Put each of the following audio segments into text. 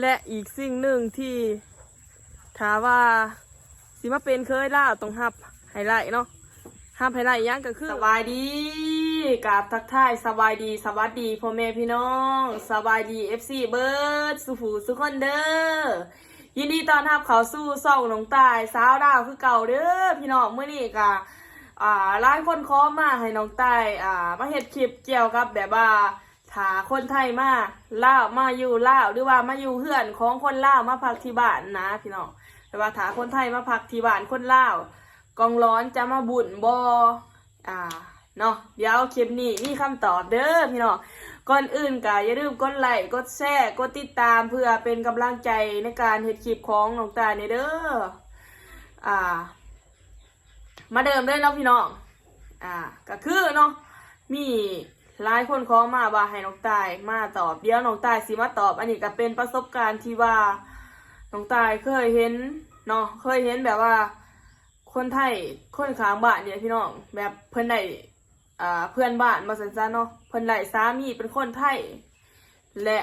และอีกสิ่งหนึ่งที่ถามว่าสิมาเป็นเคยล่าต้องหับไฮไลท์เนาะหับไฮไลท์ยังก็คือสบายดีกราบทักทายสบายดีสวัสดีพ่อแม่พี่น้องสบายดีเอฟซีเบิร์ดสุผูสุขคนเด้อยินดีตอนรับเขาสู่ซ่องหลงตายสาวดาวคือเก่าเด้อพี่น้องเมื่อนี้กะอ่าหลายคนขอมาให้น้องตายอ่ามาเฮ็ดคลิปเกี่ยวกับแบบว่า ถ้าคนไทยมาล่ามาอยู่ล่าหรือว่ามาอยู่เพื่อนของคนล่ามาพักที่บ้านนะพี่น้องแต่ว่าถ้าคนไทยมาพักที่บ้านคนล่ากองร้อนจะมาบุญบออ่าเนาะเดี๋ยวคลิปนี้มีคำตอบเด้อพี่น้องก่อนอื่นก็อย่าลืมกดไลค์กดแชร์กดติดตามเพื่อเป็นกำลังใจในการเฮ็ดคลิปของน้องตาเนี่ยเด้ออ่า มาเดิมเลยเนาะพี่น้องอ่าก็คือเนาะมี หลายคนขอมาว่าให้น้องตายมาตอบ เดี๋ยวน้องตายสิมาตอบ อันนี้ก็เป็นประสบการณ์ที่ว่าน้องตายเคยเห็นเนาะเคยเห็นแบบว่า คนไทยคนขางบ้านเนี่ยพี่น้องแบบเพิ่อนได้อ่าเพื่อนบ้านมาสันซะเนาะเพิ่อนได้สามีเป็นคนไทย และ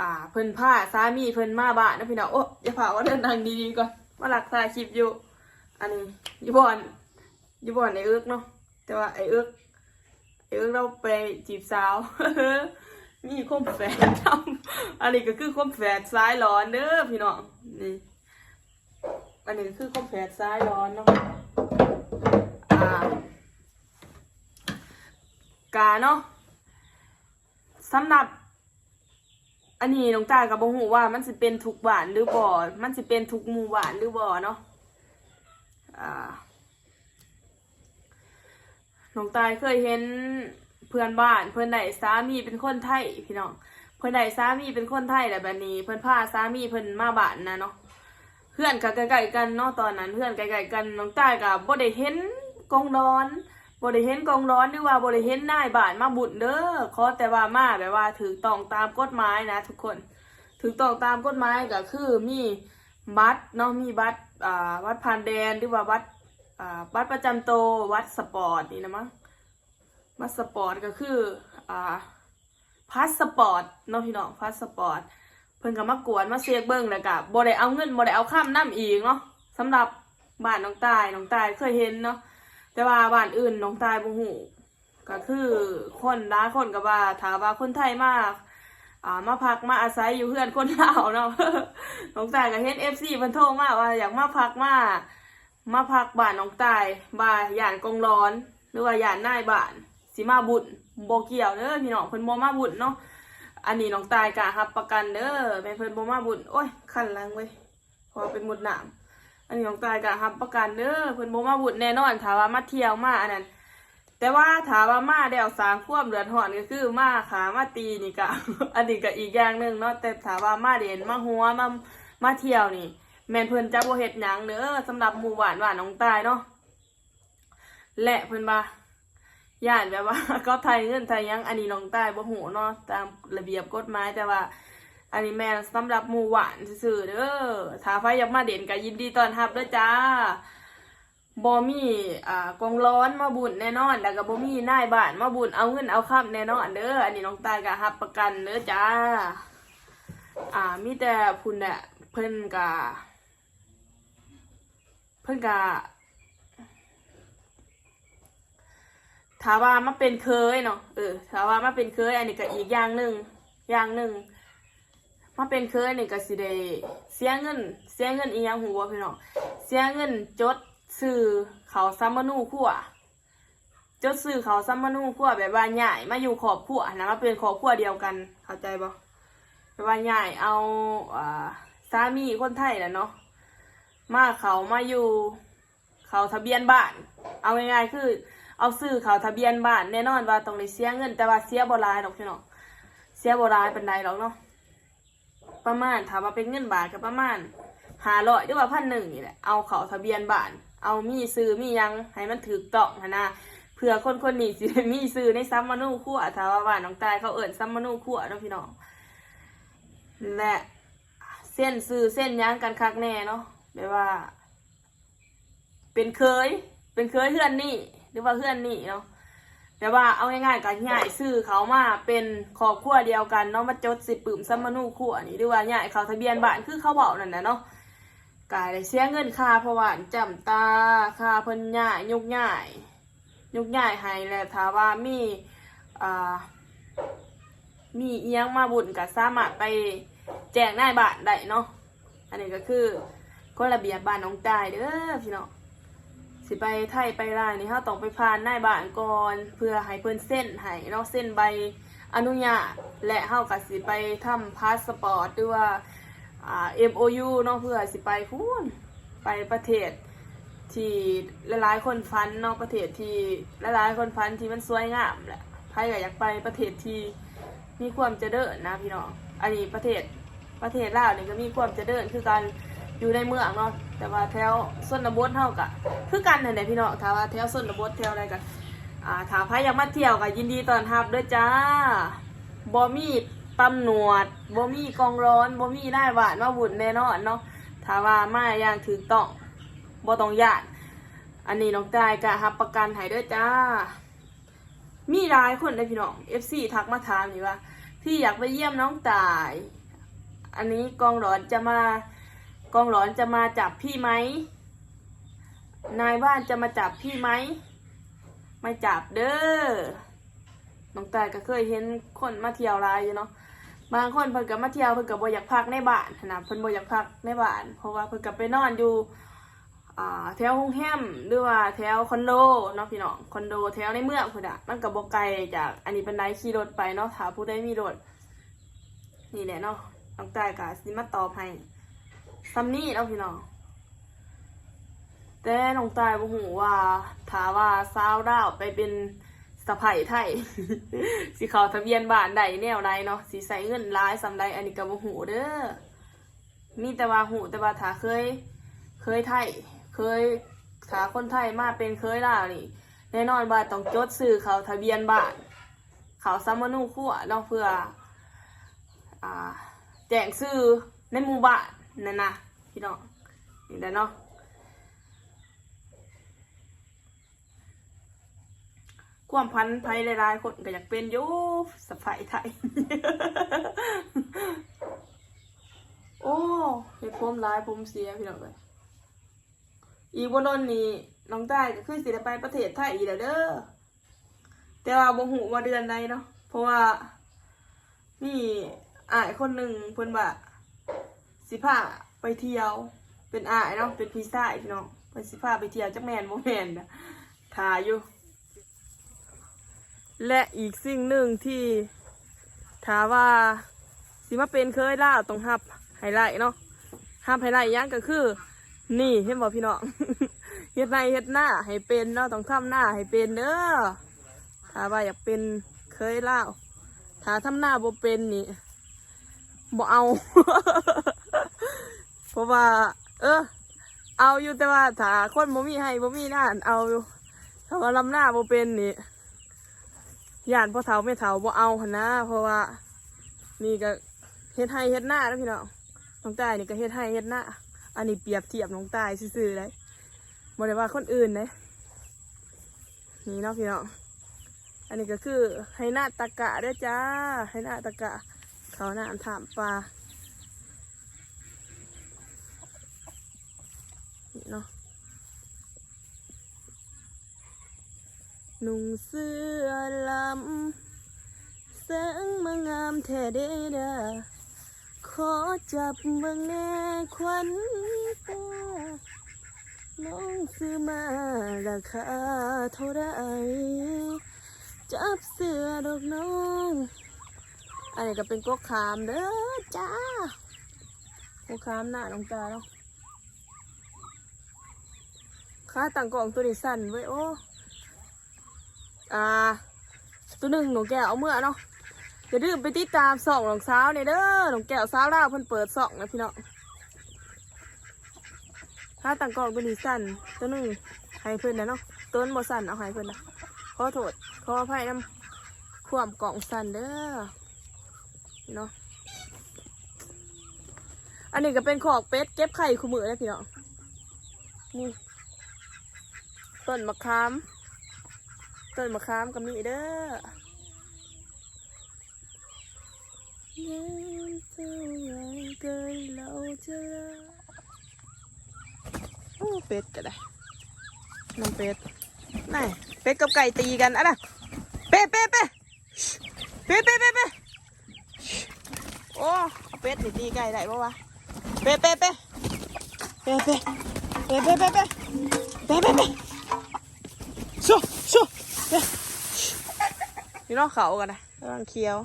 อ่าเพิ่นพาสามีเพิ่นมาบ้านนะพี่น้องโอ้อย่าพาว่าเดินทางดีๆก่อนมาหลักถ่ายคลิปอยู่ อันนี้อยูบอนอยูบอนไอเอิกเนาะแต่ว่าไอเอิกไอ เอิกเราไปจีบสาว มีคมแฝดทำอันนี้ก็คือคมแฝดซ้ายร้อนเด้อพี่น้องนี่อันนี้ก็คือคมแฝดซ้ายร้อนเนาะอ่ากาเนาะสำหรับอันนี้น้องตากับบงหูว่ามันสิเป็นทุกบ้านหรือบ่มันสิเป็นทุกหมู่บ้านหรือบ่เนาะอ่า น้องตายเคยเห็นเพื่อนบ้าน เพื่อนไหนสามีเป็นคนไทยพี่น้อง เพื่อนไหนสามีเป็นคนไทยแหละแบบนี้ เพื่อนพาสามีเพื่อนมาบ้านนะเนาะเพื่อนกับใกล้ๆกันเนาะตอนนั้น เพื่อนใกล้ๆกันน้องตายกับบ่ได้เห็นกองร้อนบ่ได้เห็นกองร้อนหรือว่าบ่ได้เห็นนายบ้านมาบุญเด้อขอแต่ว่ามาแบบว่าถือต้องตามกฎหมายนะ ทุกคนถือต้องตามกฎหมายก็คือมีบัตรเนาะมีบัตรอ่าวัดผ่านแดนหรือว่าบัตร วัดประจำตัววัดสปอร์ตนี่นะมั้งวัดสปอร์ตก็คืออ่าพาสปอร์ตเนาะพี่น้องพาสปอร์ตเพิ่นก็มากวนมาเสียกเบิ่งแล้วก็บ่ได้เอาเงินบ่ได้เอาข้ามน้ำอีกเนาะสำหรับบ้านน้องตายน้องตายเคยเห็นเนาะแต่ว่าบ้านอื่นน้องตายบ่ฮู้ก็คือคนหลาคนก็ว่าถาว่าคนไทยมากอ่ามาพักมาอาศัยอยู่เพื่อนคนลาวเนาะน้องตายกับเฮดเอฟซีพันโทรมาว่าอยากมาพักมา มาพักบ้านน้องตายบ้านย่านกองร้อน หรือว่าย่านนายบ้านสิมาบุญโบเกี่ยวเด้อพี่น้องเพิ่นบ่มาบุญเนาะอันนี้น้องตายกะรับ ประกันเด้อแม่เพิ่นบ่มาบุญโอ้ยคันแรงเว้ยพอเป็นหมดหนามอันนี้น้องตายกะรับ ประกันเด้อเพิ่นบ่มาบุญแน่นอนถาว่ามาเที่ยวมาอันนั้นแต่ว่าถามว่ามาเดวสางความเดือดร้อนก็คือมาขามาตีนี่กะอันนี้ก็อีกอย่างหนึ่งเนาะแต่ถามว่ามาเด่นมาหัวมามาเที่ยวนี่ แม่นเพิ่นจะบ่เฮ็ดหยังเด้อสำหรับหมู่บ้านว่าน้องตายเนาะและเพิ่นว่าย่านแบบว่า ก็ไทยเงินไทยยังอันนี้น้องตายบ่ฮู้เนาะตามระเบียบกฎหมายแต่ว่า อันนี้แม่นสำหรับหมู่บ้านซื่อๆเด้อถ้าใครอยากมาเด่นก็ยินดีต้อนรับเด้อจ้าบอมีอ่ากองร้อนมาบุญแน่นอนแล้วก็บอมีนายบ้านมาบุญเอาเงินเอาคำแน่นอนเด้ออันนี้น้องตายก็รับประกันเด้อจ้า อ่ามีแต่พุ่นเนี่ยเพิ่นกะ เพิ่อนกะถาว่ามาเป็นเคยเนาะเออถาว่ามาเป็นเคย อันนี้ก็อีกอย่างหนึ่งอย่างหนึ่งมาเป็นเคยนี่ก็สิได้เสียเงิน เสียเงินอีหยังหูบ่พี่น้องเสียเงินจดซื้อเขาซัมมานูคั่วจดซื้อเขาซัมมานูคั่วแบบว่าใหญ่มาอยู่ขอบคั่วนะมาเป็นขอบคั่วเดียวกันเข้าใจบ่แบบว่าใหญ่เอาอ่าสามีคนไทยแหละเนาะ มาเขามาอยู่ เขาทะเบียนบ้าน เอาง่ายๆคือ เอาซื้อเขาทะเบียนบ้านแน่นอนว่าต้องได้เสียเงินแต่ว่าเสียบ่หลายดอกพี่น้องเสียบ่หลายปานใดหรอกเนาะประมาณถามว่าเป็นเงินบาทก็ประมาณหาร้อยหรือว่าพันหนึ่งนี่แหละเอาเขาทะเบียนบ้าน เอามีซื้อมียังให้มันถือต้องนะเผื่อคนคนนี้สิมีซื้อในซัมมานูคั่วถ้าว่าบ้านน้องตายเขาเอิ้นซัมมานูคั่วเนาะพี่น้องและเส้นซื้อเส้นยังกันคักแน่เนาะ แบบว่า เป็นเคย เป็นเคยเพื่อนนี่ หรือว่าเพื่อนนี่เนาะแต่ว่าเอาง่ายๆกันง่ายซื้อเขามาเป็นครอบครัวเดียวกันเนาะมาจดสิปึมซัมมานูคู่อันนี้หรือว่าง่ายเขาทะเบียนบ้านคือเขาบอกนั่นนะเนาะกายได้เสียเงินค่าพราะว่าจำตาค่าเพิ่นง่ายยุกง่ายยุกง่ายให้แล้วถ้าว่ามีอ่ามีเอียงมาบุญก็สามารถไปแจ้งนายบ้านได้เนาะอันนี้ก็คือ กฎระเบียบบ้านน้องตายเด้อพี่น้องสิไปไทยไปลาวนี่เฮาต้องไปผ่านนายบ้านก่อนเพื่อให้เพิ่นเส้นให้เนาะเส้นใบอนุญาตและเฮาก็สิไปทำพาสปอร์ตหรือว่าอ่า MOU เนาะเพื่อสิไปพูนไปประเทศที่หลายๆคนฟันเนาะประเทศที่หลายๆคนฟันที่มันสวยงามแหละใครก็อยากไปประเทศที่มีความเจริญนะพี่น้องอันนี้ประเทศประเทศลาวนี่ก็มีความเจริญคือการ อยู่ในเมืองเนาะแต่ว่าแถวส้นบดเท่ากับคือกันนั่นแหพี่น้องถ้าว่าแถวส้นบดแถวอะไรกันอ่าถ้าใครอยากมาเที่ยวก็ยินดีต้อนรับด้วยจ้าบ่มีตำหนวดบ่มีกองร้อนบ่มีได้หวานมาบุญแน่นอนเนาะถ้าว่ามาอย่างถูกต้องบ่ต้องยานอันนี้น้องตายก็รับประกันให้ด้วยจ้า มีหลายคนเลยพี่น้อง FC ทักมาถามนี่ว่าพี่อยากไปเยี่ยมน้องตาย อันนี้กองร้อนจะมา กองหลอนจะมาจับพี่ไหม นายบ้านจะมาจับพี่ไหม ไม่จับเด้อ น้องตายก็เคยเห็นคนมาเที่ยวหลายอยู่เนาะ บางคนเพิ่นก็มาเที่ยวเพิ่นก็บ่อยากพักในบ้านนะเพิ่นบอยากพักในบ้าน เพราะว่าเพิ่นก็ไปนอนอยู่แถวโรงแรมหรือว่าแถวคอนโดเนาะพี่น้องคอนโดแถวในเมืองพุ่นอะมันก็บ่ไกลจากอันนี้เป็นไดขี่รถไปเนาะถ้าผู้ใดมีรถนี่แหละเนาะน้องตายก็สิมาตอบให้ ซัมนี่เนาะพี่น้องแต่น้องตายบ่หูว่าถาว่าสาวดาวไปเป็นสะใภ้ไทย สิเขาทะเบียนบ้านใดแนวใดเนาะสิใส่เงินหลายสำใดอันนี้ก็บ่หูเด้อมีแต่ว่าหูแต่ว่าถาเคย เคยไทย เคยถาคนไทยมาเป็นเคยลาวนี่แน่นอนว่าต้องจดซื้อเขาทะเบียนบ้านเขาซัมมนูคั่วเนาะเพื่อ อ่า แจ้งซื้อในหมู่บ้าน นั่นนะพี่น้องนี่แหละเนาะความพันไทยหลายๆคนก็อยากเป็นอยู่สะพายไทย โอ้เห็ดผมหลายผมเสียพี่น้องเลยอีกบนนนี้น้องใต้ก็คือสิได้ไปประเทศไทยอีแล้วเด้อแต่ว่าบ่หูว่าเดือนใดเนาะเพราะว่า นี่อ้ายคนหนึ่งเพิ่นว่า สิพาไปเที่ยว เป็นอายเนาะเป็นพี่ชายพี่น้องเป็นสิพาไปเที่ยวจักแมนบ่แมนนะถ่ายอยู่ และอีกสิ่งหนึ่งที่ถามว่าสิมาเป็นเคยล่าต้องหับไฮไลท์เนาะหับไฮไลท์ยังก็คือ นี่เห็นบ่พี่น้องเฮ็ดในเฮ็ดหน้าให้เป็นเนาะต้องทำหน้าให้เป็นเด้อถ้าว่าอยากเป็นเคยเล่าถ้าทำหน้าบ่เป็นนี่บ่เอา เพราะว่า เออ เอาอยู่แต่ว่าถ้าคนบ่มีให้บ่มีหน้าเอาอยู่ถ้าว่าลำหน้าบ่เป็นนี่ย่านพ่อเฒ่าแม่เฒ่าบ่เอาหนนะเพราะว่า นี่ก็เฮ็ดให้เฮ็ดหน้าแล้วพี่น้องน้องตายนี่ก็เฮ็ดให้เฮ็ดหน้าอันนี้เปรียบเทียบน้องตายซื่อๆเลยบ่ได้ว่าคนอื่นเลยนี่เนาะพี่น้องอันนี้ก็คือให้หน้าตะกะด้อจ้าให้หน้าตะกะ เขาหน้ำถามปลา นี่เนาะนุ่งเสื้อลำแสงมางามแท้เด้ดาขอจับเบิ่งแน่ควันตาน้องซื้อมาราคาเท่าไรจับเสื้อดอกน้อง อันนี้ก็เป็นกกขามเด้อจ้ากกขามหน้าน้องตาเนาะ ขาต่างกล่องตัวนี้สั้นไว้ยโอ้อ่า ตัวหนึ่งหนูแก้วเอาเมื่อเนาะอย่าลืมไปติดตามส่องหลงสาวเนี่ยเด้อหลองแก้วสาวลาเพิ่นเปิดส่องนะพี่น้องขาต่างกล่องตัวนี้สั้นตัวหนึ่งให้เพิ่นนะเนาะต้นบ่สั้นเอาให้เพิ่นนะขอโทษขออภัยน้ำความกล่องสั้นเด้อเนาะอันนี้ก็เป็นขอกเป็ดเก็บไข่คู่มือเลยพี่น้องนี่ ต้นมะขาม ต้นมะขามก็มีเด้อยังเท่าไรเกินเราจะรักโอ้เป็ดก็ได้น้องเป็ดนี่เป็ดกับไก่ตีกันอะนะเป๊ะเป๊ะเป๊ะเป๊ะเป๊ะเป๊ะเป๊ะโอ้เอาเป็ดนี่ตีไก่ได้ปะวะเป๊ะเป๊ะเป๊ะเป๊ะเป๊ะเป๊ะเป๊ะเป๊ะเป๊ะเป๊ะเป๊ะเป๊ะสู้สู้เป๊ะ นี่น้องเขากันนะกำลังเคี้ยว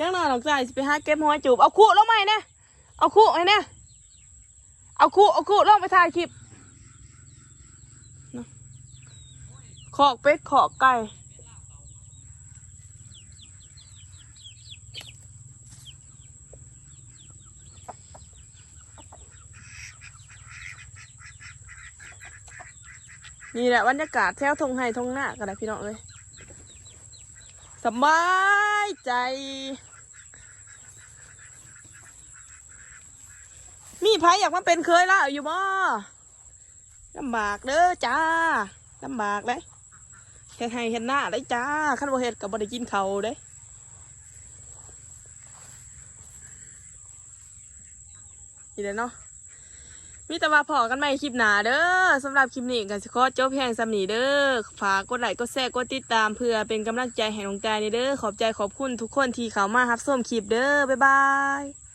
ยังนอนหลังจากสิไปหาเก็บหอยจูบเอาคู่ลงมาให้เนี่ยเอาคู่ให้เนี่ยเอาคู่เอาคู่ลงไปถ่ายคลิปขอกเป็ดขอกไก่ นี่แหละบรรยากาศแถวทงไห้ทงหน้ากันนะพี่น้องเลยสบายใจ มีไผอยากมาเป็นเคยละอยู่บ่ลำบากเด้อจ้าลำบากเลยเฮ็ดให้เห็นหน้าได้จ้าขั้นบ่เฮ็ดกับบ่ได้กินเขาเด้นี่เด้อเนาะ มีแต่ว่าพอกันใหม่คลิปหนาเด้อสำหรับคลิปนี้กันสิขอจบเพียงสำนีเด้อฝากกดไลค์กดแชร์กดติดตามเพื่อเป็นกำลังใจแห่งดวงใจในเด้อขอบใจขอบคุณทุกคนที่เข้ามารับชมคลิปเด้อบ๊ายบาย